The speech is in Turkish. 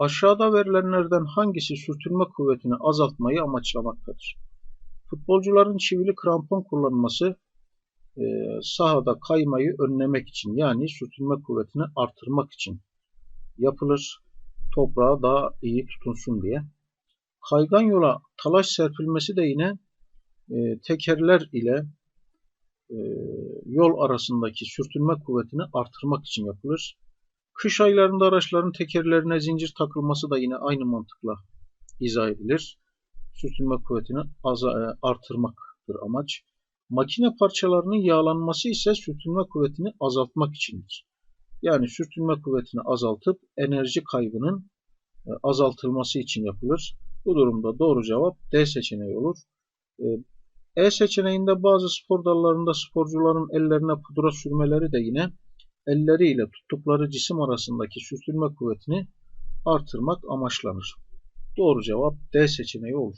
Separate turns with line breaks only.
Aşağıda verilenlerden hangisi sürtünme kuvvetini azaltmayı amaçlamaktadır? Futbolcuların çivili krampon kullanması e, sahada kaymayı önlemek için yani sürtünme kuvvetini artırmak için yapılır. Toprağa daha iyi tutunsun diye. Kaygan yola talaş serpilmesi de yine e, tekerler ile e, yol arasındaki sürtünme kuvvetini artırmak için yapılır. Kış aylarında araçların tekerlerine zincir takılması da yine aynı mantıkla izah edilir. Sürtünme kuvvetini e, artırmaktır amaç. Makine parçalarının yağlanması ise sürtünme kuvvetini azaltmak içindir. Yani sürtünme kuvvetini azaltıp enerji kaybının e, azaltılması için yapılır. Bu durumda doğru cevap D seçeneği olur. E, e seçeneğinde bazı spor dallarında sporcuların ellerine pudra sürmeleri de yine elleriyle tuttukları cisim arasındaki sürtünme kuvvetini artırmak amaçlanır. Doğru cevap D seçeneği olur.